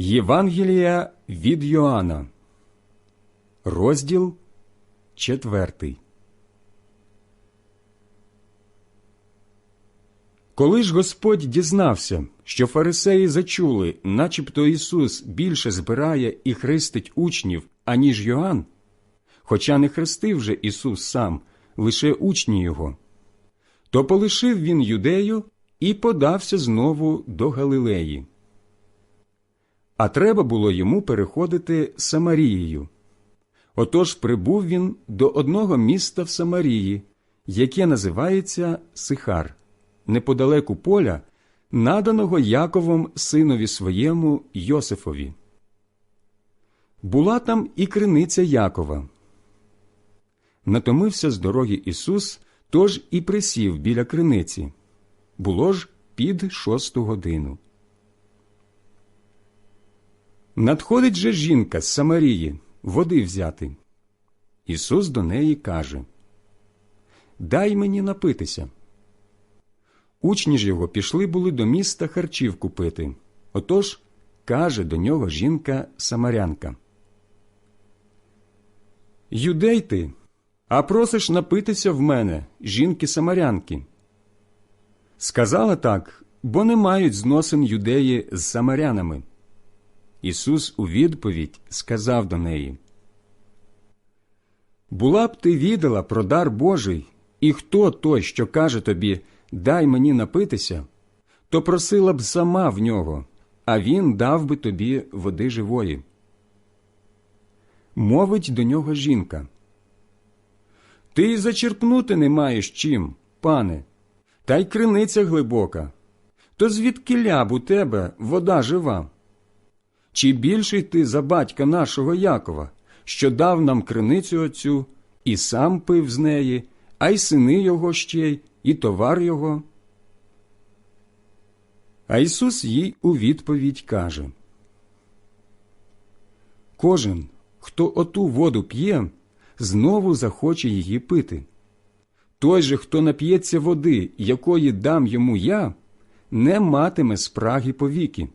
Євангелія від Йоанна, розділ четвертий. Коли ж Господь дізнався, що фарисеї зачули, начебто Ісус більше збирає і хрестить учнів, аніж Йоанн, хоча не хрестив же Ісус сам, лише учні Його, то полишив він юдею і подався знову до Галилеї. А треба було йому переходити Самарією. Отож прибув він до одного міста в Самарії, яке називається Сихар, неподалеку поля, наданого Яковом синові своєму Йосифові. Була там і криниця Якова. Натомився з дороги Ісус, тож і присів біля криниці. Було ж під шосту годину. Надходить же жінка з Самарії води взяти. Ісус до неї каже Дай мені напитися. Учні ж його пішли були до міста харчів купити. Отож каже до нього жінка Самарянка. Юдей ти, а просиш напитися в мене, жінки Самарянки. Сказала так, бо не мають зносин юдеї з самарянами. Ісус у відповідь сказав до неї Була б ти відала про дар Божий, і хто той, що каже тобі Дай мені напитися, то просила б сама в нього, а він дав би тобі води живої. Мовить до нього жінка. Ти й зачерпнути не маєш чим, пане, та й криниця глибока. То звідки ляб у тебе вода жива? Чи більший ти за батька нашого Якова, що дав нам криницю оцю, і сам пив з неї, а й сини його ще й, і товар його? А Ісус їй у відповідь каже Кожен, хто оту воду п'є, знову захоче її пити. Той же, хто нап'ється води, якої дам йому я, не матиме спраги повіки.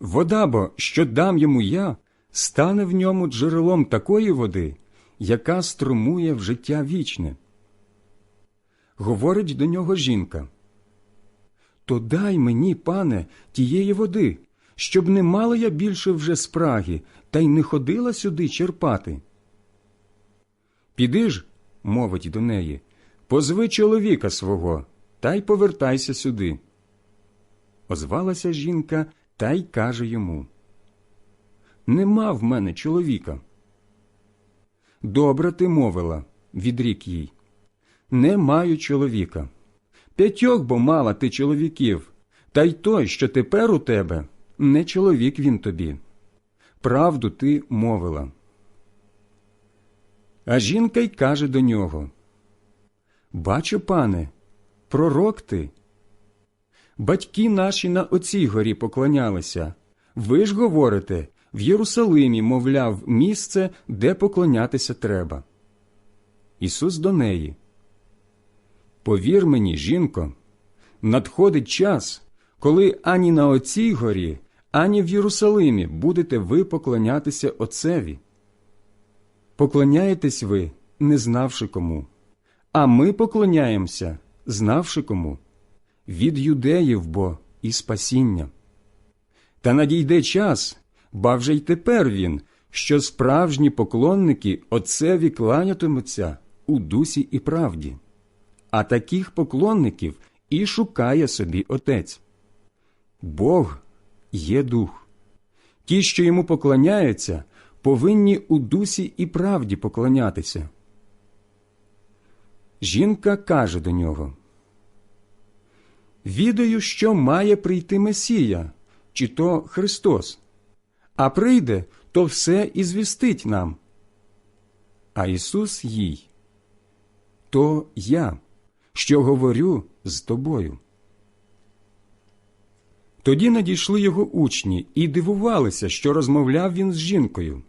Вода бо, що дам йому я, стане в ньому джерелом такої води, яка струмує в життя вічне. Говорить до нього жінка. То дай мені, пане, тієї води, щоб не мала я більше вже спраги, та й не ходила сюди черпати. Піди ж, мовить до неї, позви чоловіка свого, та й повертайся сюди. Озвалася жінка та й каже йому Нема в мене чоловіка. Добре ти мовила, відрік їй. Не маю чоловіка. П'ятьох бо мала ти чоловіків, та й той, що тепер у тебе, не чоловік він тобі. Правду ти мовила. А жінка й каже до нього Бачу, пане, пророк ти. Батьки наші на оцій горі поклонялися. Ви ж говорите, в Єрусалимі, мовляв, місце, де поклонятися треба. Ісус до неї. Повір мені, жінко, надходить час, коли ані на оцій горі, ані в Єрусалимі будете ви поклонятися Отцеві. Поклоняєтесь ви, не знавши кому, а ми поклоняємося, знавши кому від юдеїв бо і спасіння. Та надійде час, ба вже й тепер він, що справжні поклонники Отцеві кланятимуться у дусі і правді, а таких поклонників і шукає собі Отець. Бог є дух. Ті, що йому поклоняються, повинні у дусі і правді поклонятися. Жінка каже до нього Відаю, що має прийти Месія, чи то Христос, а прийде, то все і звістить нам. А Ісус їй то я, що говорю з тобою. Тоді надійшли його учні і дивувалися, що розмовляв він з жінкою.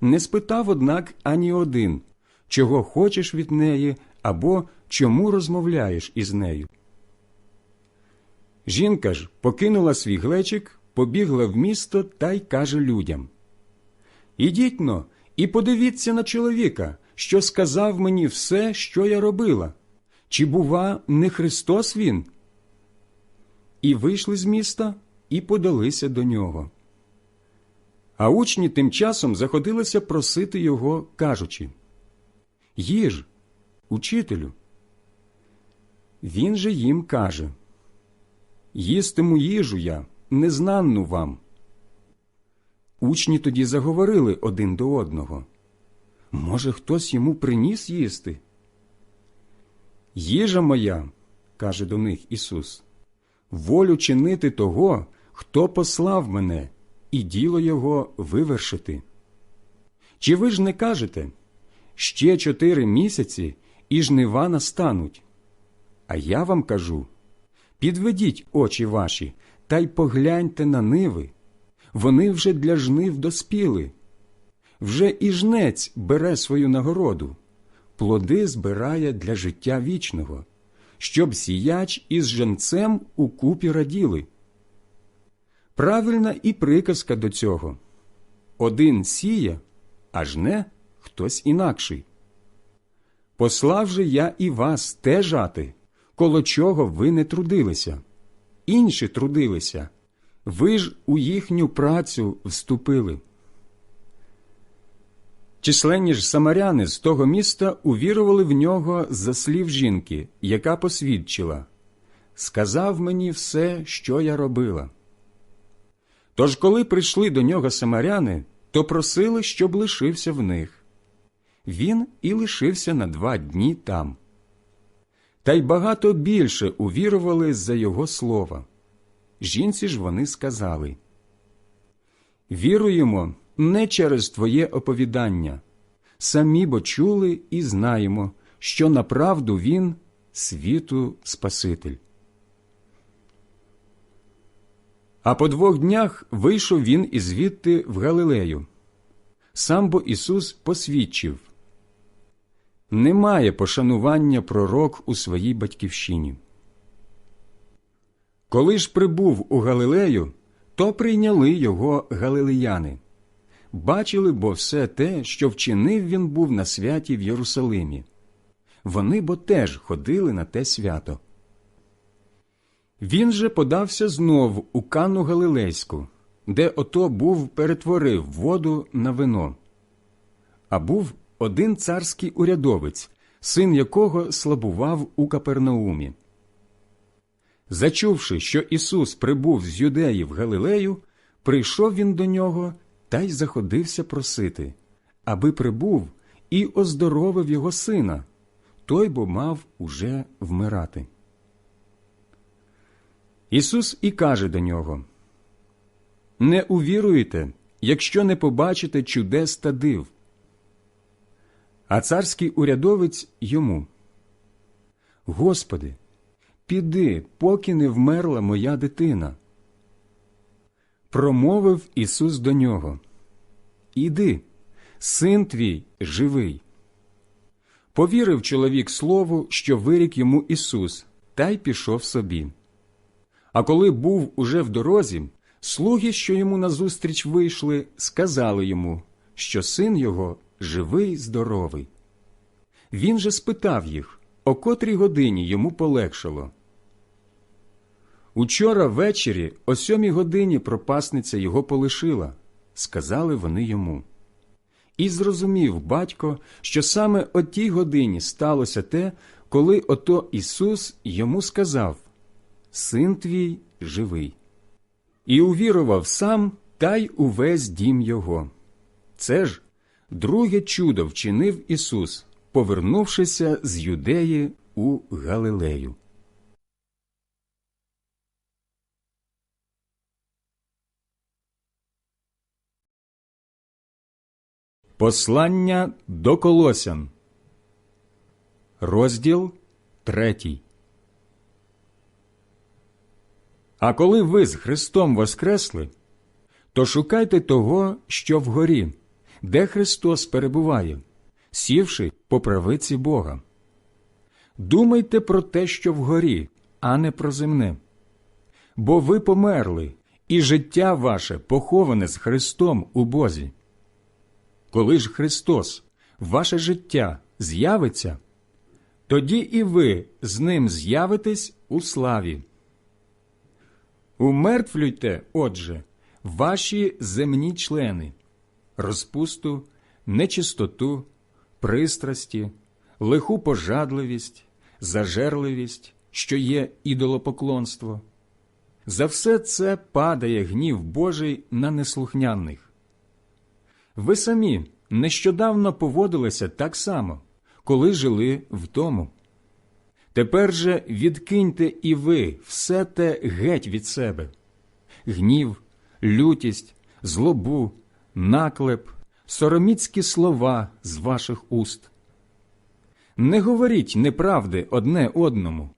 Не спитав, однак, ані один, чого хочеш від неї або чому розмовляєш із нею. Жінка ж покинула свій глечик, побігла в місто та й каже людям Ідіть но і подивіться на чоловіка, що сказав мені все, що я робила. Чи, бува, не Христос він? І вийшли з міста і подалися до нього. А учні тим часом заходилися просити його, кажучи Їж, учителю. Він же їм каже Їстиму їжу я, незнанну вам. Учні тоді заговорили один до одного. Може, хтось йому приніс їсти? Їжа моя, каже до них Ісус, волю чинити того, хто послав мене, і діло його вивершити. Чи ви ж не кажете ще чотири місяці і жнива настануть? А я вам кажу підведіть очі ваші та й погляньте на ниви. Вони вже для жнив доспіли. Вже і жнець бере свою нагороду, плоди збирає для життя вічного, щоб сіяч із женцем у купі раділи. Правильна і приказка до цього один сіє, а жне хтось інакший. Послав же я і вас те жати, коло чого ви не трудилися, інші трудилися, ви ж у їхню працю вступили. Численні ж самаряни з того міста увірували в нього за слів жінки, яка посвідчила Сказав мені все, що я робила. Тож, коли прийшли до нього самаряни, то просили, щоб лишився в них. Він і лишився на два дні там. Та й багато більше увірували за його слова. Жінці ж вони сказали Віруємо не через Твоє оповідання, самі бо чули і знаємо, що направду Він світу Спаситель. А по двох днях вийшов він із звідти в Галилею. Сам бо Ісус посвідчив немає пошанування пророк у своїй батьківщині. Коли ж прибув у Галилею, то прийняли його галилеяни. Бачили бо все те, що вчинив він був на святі в Єрусалимі. Вони бо теж ходили на те свято. Він же подався знов у Канну Галилейську, де ото був перетворив воду на вино. А був один царський урядовець, син якого слабував у Капернаумі. Зачувши, що Ісус прибув з юдеї в Галилею, прийшов він до нього та й заходився просити, аби прибув і оздоровив його сина, той бо мав уже вмирати. Ісус і каже до нього Не увіруєте, якщо не побачите чудес та див. А царський урядовець йому Господи, піди, поки не вмерла моя дитина. Промовив Ісус до нього Іди, син твій живий. Повірив чоловік слову, що вирік йому Ісус, та й пішов собі. А коли був уже в дорозі, слуги, що йому назустріч вийшли, сказали йому, що син його живий, здоровий. Він же спитав їх, о котрій годині йому полегшало. Учора ввечері о сьомій годині пропасниця його полишила, сказали вони йому. І зрозумів батько, що саме о тій годині сталося те, коли ото Ісус йому сказав Син твій живий. І увірував сам та й увесь дім його. Це ж друге чудо вчинив Ісус, повернувшися з Юдеї у Галилею. Послання до Колосян, розділ третій. А коли ви з Христом воскресли, то шукайте того, що вгорі, де Христос перебуває, сівши по правиці Бога. Думайте про те, що вгорі, а не про земне. Бо ви померли, і життя ваше поховане з Христом у Бозі. Коли ж Христос, ваше життя, з'явиться, тоді і ви з ним з'явитесь у славі. Умертвлюйте, отже, ваші земні члени, розпусту, нечистоту, пристрасті, лиху пожадливість, зажерливість, що є ідолопоклонство. За все це падає гнів Божий на неслухняних. Ви самі нещодавно поводилися так само, коли жили в тому. Тепер же відкиньте і ви все те геть від себе гнів, лютість, злобу, наклеп, сороміцькі слова з ваших уст. Не говоріть неправди одне одному,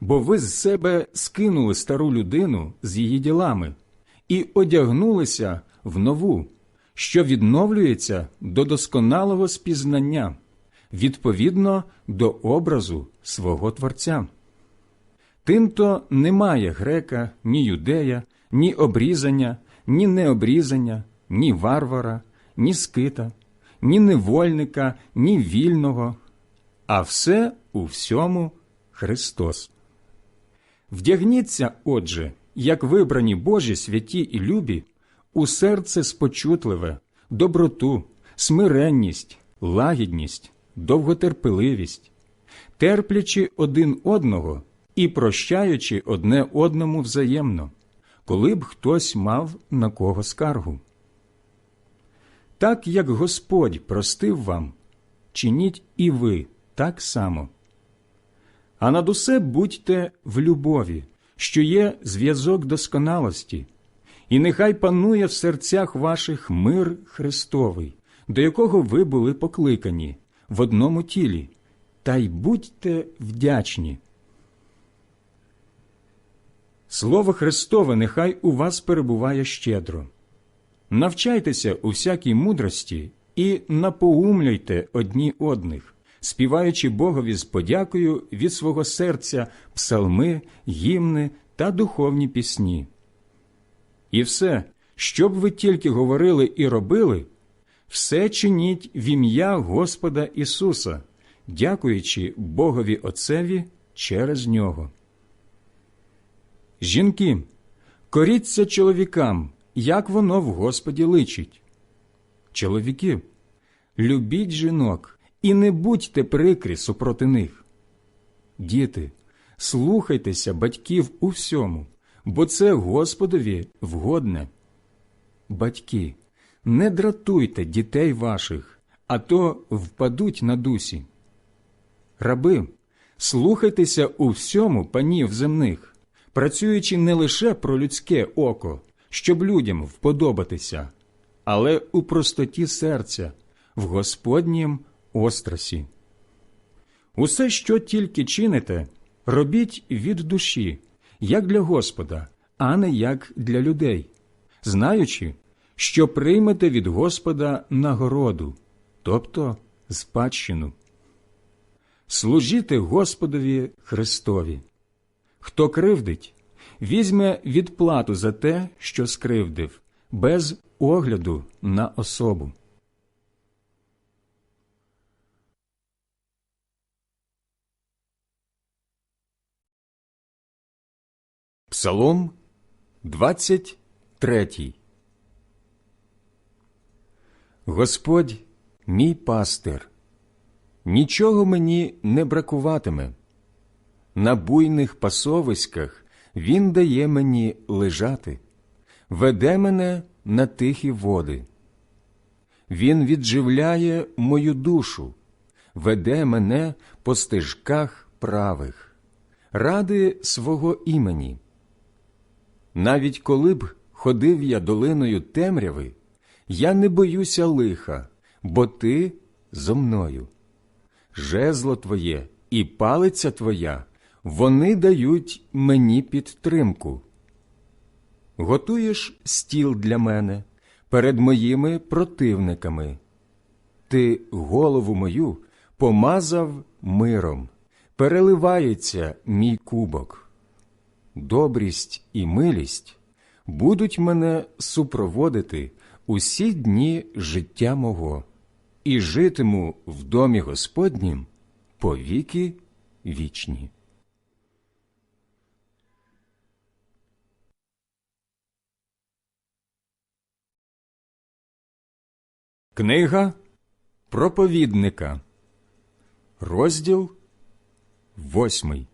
бо ви з себе скинули стару людину з її ділами і одягнулися в нову, що відновлюється до досконалого спізнання, відповідно до образу свого Творця. Тимто немає грека, ні юдея, ні обрізання, ні необрізання, ні варвара, ні скита, ні невольника, ні вільного, а все у всьому Христос. Вдягніться, отже, як вибрані Божі святі і любі, у серце спочутливе, доброту, смиренність, лагідність, довготерпеливість, терплячи один одного і прощаючи одне одному взаємно, коли б хтось мав на кого скаргу. Так як Господь простив вам, чиніть і ви так само. А над усе будьте в любові, що є зв'язок досконалості, і нехай панує в серцях ваших мир Христовий, до якого ви були покликані в одному тілі, та й будьте вдячні. Слово Христове нехай у вас перебуває щедро. Навчайтеся у всякій мудрості і напоумляйте одні одних, співаючи Богові з подякою від свого серця псалми, гімни та духовні пісні. І все, що б ви тільки говорили і робили, все чиніть в ім'я Господа Ісуса, дякуючи Богові Отцеві через нього. Жінки, коріться чоловікам, як воно в Господі личить. Чоловіки, любіть жінок і не будьте прикрі супроти них. Діти, слухайтеся батьків у всьому, бо це Господові вгодне. Батьки, не дратуйте дітей ваших, а то впадуть на дусі. Раби, слухайтеся у всьому панів земних, працюючи не лише про людське око, щоб людям вподобатися, але у простоті серця, в Господнім острасі. Усе, що тільки чините, робіть від душі, як для Господа, а не як для людей, знаючи, що приймете від Господа нагороду, тобто спадщину. Служіте Господові Христові. Хто кривдить, візьме відплату за те, що скривдив, без огляду на особу. Псалом 23 Господь мій пастир, нічого мені не бракуватиме. На буйних пасовиськах Він дає мені лежати, веде мене на тихі води. Він відживляє мою душу, веде мене по стежках правих, ради свого імені. Навіть коли б ходив я долиною темряви, я не боюся лиха, бо ти зо мною. Жезло твоє і палиця твоя, вони дають мені підтримку. Готуєш стіл для мене перед моїми противниками. Ти голову мою помазав миром, переливається мій кубок добрість і милість будуть мене супроводити усі дні життя мого, і житиму в домі Господнім по віки вічні. Книга проповідника, розділ восьмий.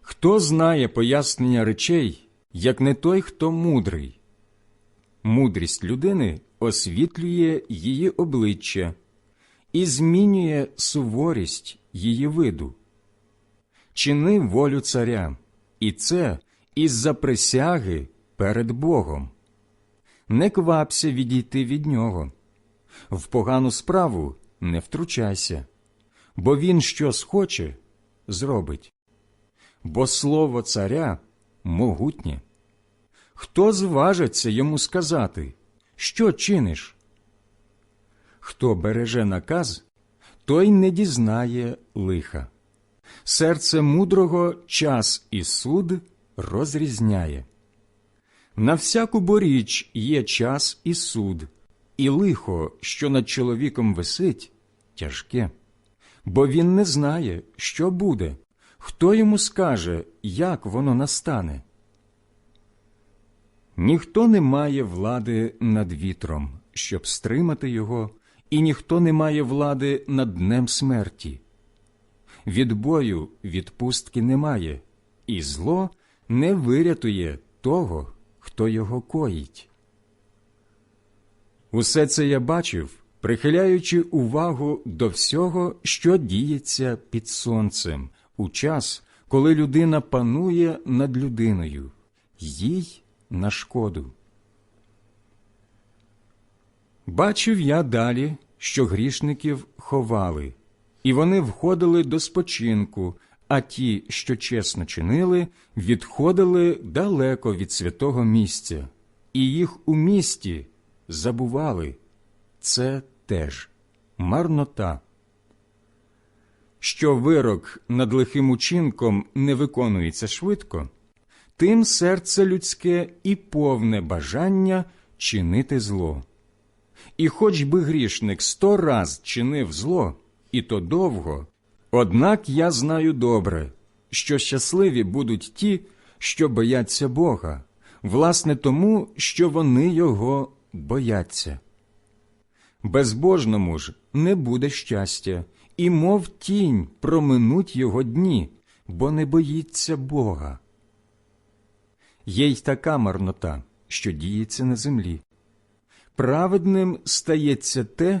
Хто знає пояснення речей, як не той, хто мудрий? Мудрість людини освітлює її обличчя і змінює суворість її виду. Чини волю царя, і це із-за присяги перед Богом. Не квапся відійти від нього. В погану справу не втручайся, бо він що схоче, зробить. Бо слово царя могутнє. Хто зважиться йому сказати, що чиниш? Хто береже наказ, той не дізнає лиха. Серце мудрого час і суд розрізняє. На всяку боріч є час і суд, і лихо, що над чоловіком висить, тяжке, бо він не знає, що буде, хто йому скаже, як воно настане. Ніхто не має влади над вітром, щоб стримати його, і ніхто не має влади над днем смерті. Від бою відпустки немає, і зло не вирятує того, хто його коїть. Усе це я бачив, прихиляючи увагу до всього, що діється під сонцем, у час, коли людина панує над людиною, їй на шкоду. Бачив я далі, що грішників ховали, і вони входили до спочинку, а ті, що чесно чинили, відходили далеко від святого місця, і їх у місті забували. Це теж марнота. Що вирок над лихим учинком не виконується швидко, тим серце людське і повне бажання чинити зло. І хоч би грішник сто раз чинив зло, і то довго, однак я знаю добре, що щасливі будуть ті, що бояться Бога, власне тому, що вони його бояться. Безбожному ж не буде щастя, і мов тінь проминуть його дні, бо не боїться Бога. Є й така марнота, що діється на землі. Праведним стається те,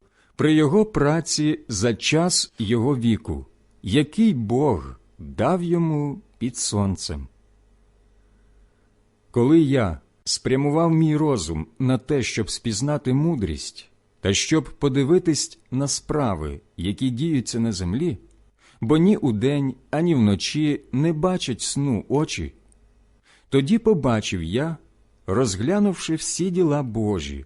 при його праці за час його віку, який Бог дав йому під сонцем. Коли я спрямував мій розум на те, щоб спізнати мудрість, та щоб подивитись на справи, які діються на землі, бо ні удень, ані вночі не бачать сну очі, тоді побачив я, розглянувши всі діла Божі,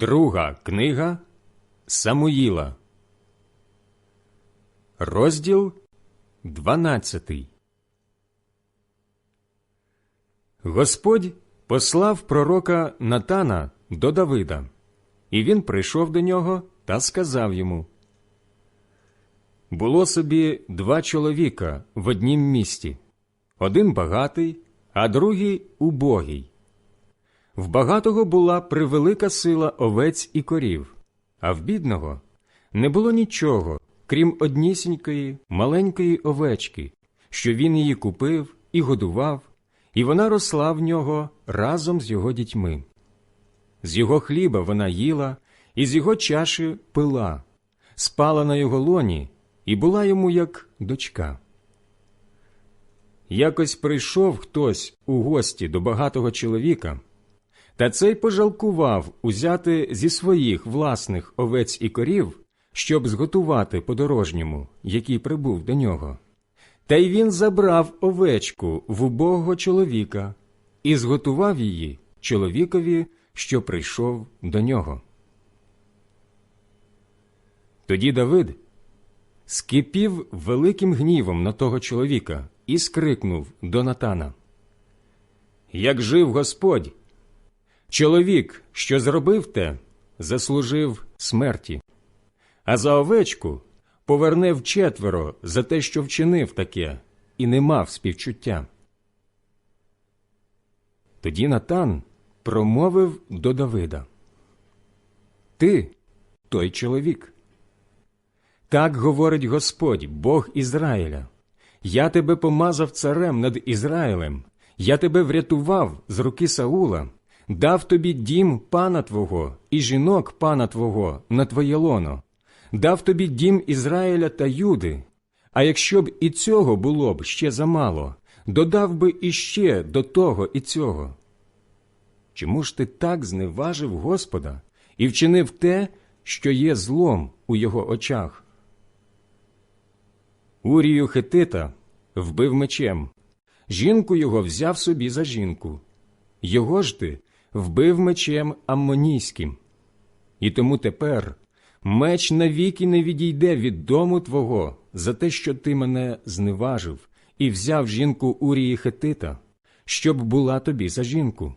Друга книга Самуїла, розділ дванадцятий. Господь послав пророка Натана до Давида, і він прийшов до нього та сказав йому Було собі два чоловіка в однім місті, один багатий, а другий убогий. В багатого була превелика сила овець і корів, а в бідного не було нічого, крім однісінької маленької овечки, що він її купив і годував, і вона росла в нього разом з його дітьми. З його хліба вона їла, і з його чаші пила, спала на його лоні і була йому як дочка. Якось прийшов хтось у гості до багатого чоловіка, та цей пожалкував узяти зі своїх власних овець і корів, щоб зготувати подорожньому, який прибув до нього. Та й він забрав овечку в убогого чоловіка і зготував її чоловікові, що прийшов до нього. Тоді Давид скипів великим гнівом на того чоловіка і скрикнув до Натана. Як жив Господь, чоловік, що зробив те, заслужив смерті, а за овечку поверне вчетверо за те, що вчинив таке, і не мав співчуття. Тоді Натан промовив до Давида Ти той чоловік. Так говорить Господь, Бог Ізраїля. Я тебе помазав царем над Ізраїлем, я тебе врятував з руки Саула, дав тобі дім пана твого і жінок пана твого на твоє лоно, дав тобі дім Ізраїля та Юди. А якщо б і цього було б ще замало, додав би іще до того і цього. Чому ж ти так зневажив Господа і вчинив те, що є злом у його очах? Урію Хетита вбив мечем, жінку його взяв собі за жінку. Його ж ти вбив мечем аммонійським. І тому тепер меч навіки не відійде від дому твого за те, що ти мене зневажив і взяв жінку Урії Хетита, щоб була тобі за жінку.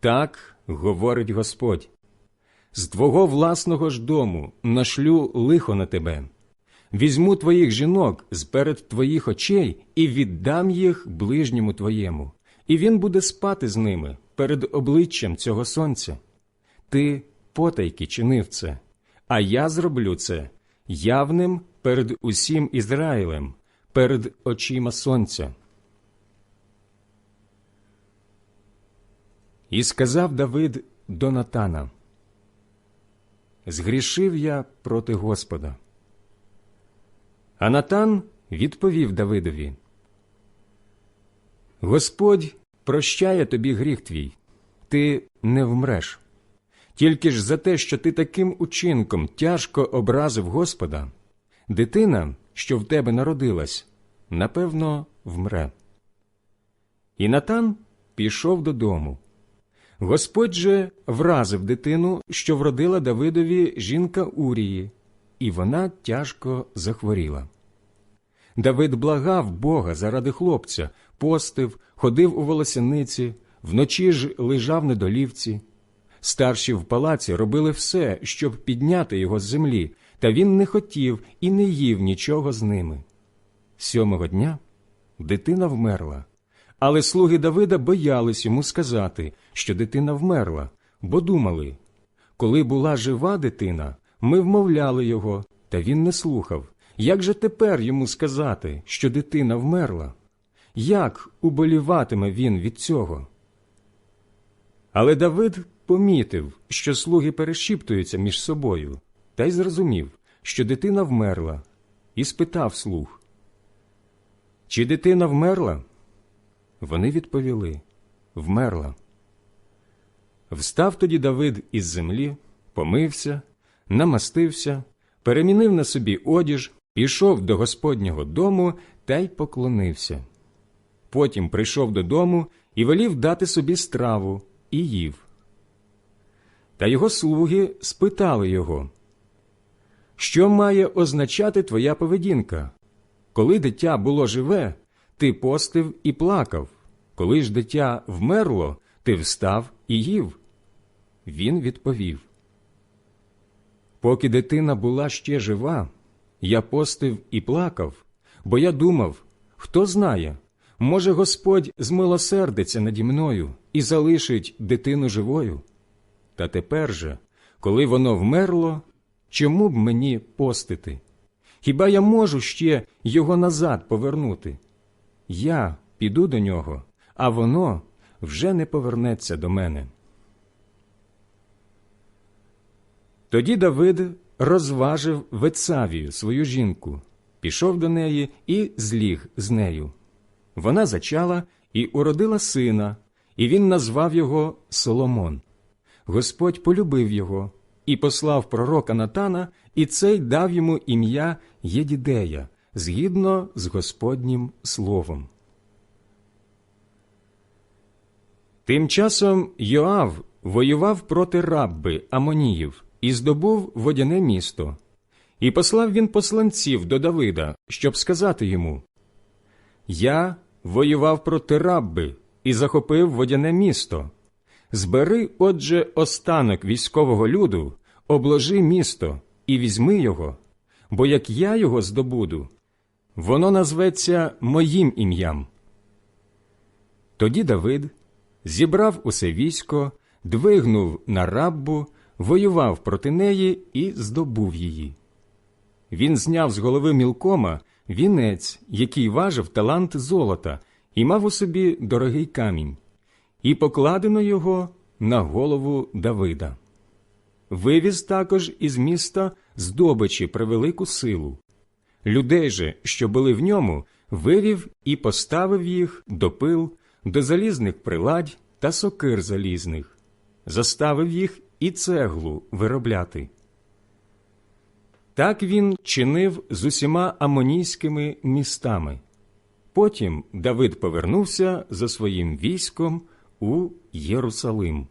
Так говорить Господь. З твого власного ж дому нашлю лихо на тебе. Візьму твоїх жінок з перед твоїх очей і віддам їх ближньому твоєму, і він буде спати з ними перед обличчям цього сонця. Ти потайки чинив це, а я зроблю це явним перед усім Ізраїлем, перед очима сонця. І сказав Давид до Натана: Згрішив я проти Господа. А Натан відповів Давидові: Господь прощає тобі гріх твій, ти не вмреш. Тільки ж за те, що ти таким учинком тяжко образив Господа, дитина, що в тебе народилась, напевно, вмре. І Натан пішов додому. Господь же вразив дитину, що вродила Давидові жінка Урії, і вона тяжко захворіла. Давид благав Бога заради хлопця, постив, ходив у волосяниці, вночі ж лежав на долівці. Старші в палаці робили все, щоб підняти його з землі, та він не хотів і не їв нічого з ними. Сьомого дня дитина вмерла, але слуги Давида боялись йому сказати, що дитина вмерла, бо думали коли була жива дитина, ми вмовляли його, та він не слухав. Як же тепер йому сказати, що дитина вмерла? Як уболіватиме він від цього? Але Давид помітив, що слуги перешіптуються між собою, та й зрозумів, що дитина вмерла, і спитав слуг. Чи дитина вмерла? Вони відповіли Вмерла. Встав тоді Давид із землі, помився, намастився, перемінив на собі одіж, пішов до Господнього дому та й поклонився. Потім прийшов додому і велів дати собі страву і їв. Та його слуги спитали його, що має означати твоя поведінка? Коли дитя було живе, ти постив і плакав, коли ж дитя вмерло, ти встав і їв. Він відповів Поки дитина була ще жива, я постив і плакав, бо я думав, хто знає, Може, Господь змилосердиться наді мною і залишить дитину живою? Та тепер же, коли воно вмерло, чому б мені постити? Хіба я можу ще його назад повернути? Я піду до нього, а воно вже не повернеться до мене. Тоді Давид розважив Вецавію, свою жінку, пішов до неї і зліг з нею. Вона зачала і уродила сина, і він назвав його Соломон. Господь полюбив його і послав пророка Натана, і цей дав йому ім'я Єдідея, згідно з Господнім словом. Тим часом Йоав воював проти рабби Амоніїв і здобув водяне місто. І послав він посланців до Давида, щоб сказати йому Я воював проти рабби і захопив водяне місто. Збери, отже, останок військового люду, обложи місто і візьми його, бо як я його здобуду, воно назветься моїм ім'ям. Тоді Давид зібрав усе військо, двигнув на раббу, воював проти неї і здобув її. Він зняв з голови мілкома вінець, який важив талант золота, і мав у собі дорогий камінь, і покладено його на голову Давида. Вивіз також із міста здобичі превелику силу. Людей же, що були в ньому, вивів і поставив їх до пил, до залізних приладь та сокир залізних, заставив їх і цеглу виробляти. Так він чинив з усіма амонійськими містами. Потім Давид повернувся за своїм військом у Єрусалим.